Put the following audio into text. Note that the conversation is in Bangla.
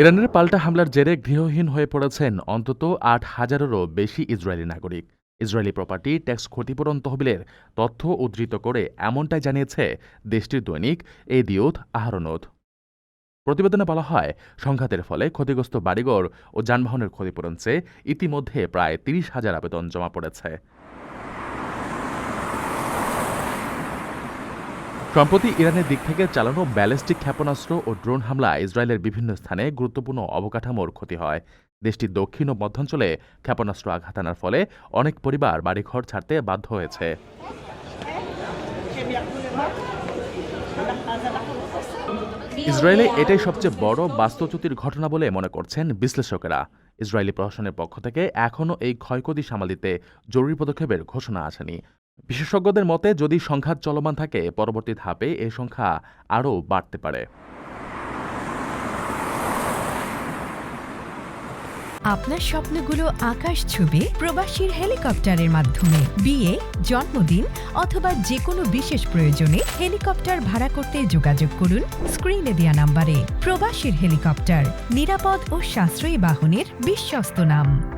ইরানের পাল্টা হামলার জেরে গৃহহীন হয়ে পড়েছেন অন্তত আট হাজারেরও বেশি ইসরায়েলি নাগরিক। ইসরায়েলি প্রপার্টি ট্যাক্স ক্ষতিপূরণ তহবিলের তথ্য উদ্ধৃত করে এমনটাই জানিয়েছে দেশটির দৈনিক এ দিওত আহরনোদ প্রতিবেদনে বলা হয়, সংঘাতের ফলে ক্ষতিগ্রস্ত বাড়িঘর ও যানবাহনের ক্ষতিপূরণ চেয়ে ইতিমধ্যে প্রায় তিরিশ হাজার আবেদন জমা পড়েছে। সম্প্রতি ইরানের দিক থেকে চালানো ব্যালিস্টিক ক্ষেপণাস্ত্র ও ড্রোন হামলা ইসরায়েলের বিভিন্ন স্থানে গুরুত্বপূর্ণ অবকাঠামোর ক্ষতি হয়। দেশটির দক্ষিণ ও মধ্যাঞ্চলে ক্ষেপণাস্ত্র আঘাত আনার ফলে অনেক পরিবার বাড়িঘর ছাড়তে বাধ্য হয়েছে। ইসরায়েলে এটাই সবচেয়ে বড় বাস্তুচ্যুতির ঘটনা বলে মনে করছেন বিশ্লেষকেরা। ইসরায়েলি প্রশাসনের পক্ষ থেকে এখনও এই ক্ষয়ক্ষতি সামাল দিতে জরুরি পদক্ষেপের ঘোষণা আসেনি। বিশেষজ্ঞদের মতে, যদি সংঘাত চলমান থাকে, পরবর্তী ধাপে এই সংখ্যা আরও বাড়তে পারে। আপনার স্বপ্নগুলো আকাশ ছুবে প্রবাসীর হেলিকপ্টারের মাধ্যমে। বিয়ে, জন্মদিন অথবা যে কোনো বিশেষ প্রয়োজনে হেলিকপ্টার ভাড়া করতে যোগাযোগ করুন স্ক্রিনে দেয়া নাম্বারে। প্রবাসীর হেলিকপ্টার, নিরাপদ ও সাশ্রয়ী বাহনের বিশ্বস্ত নাম।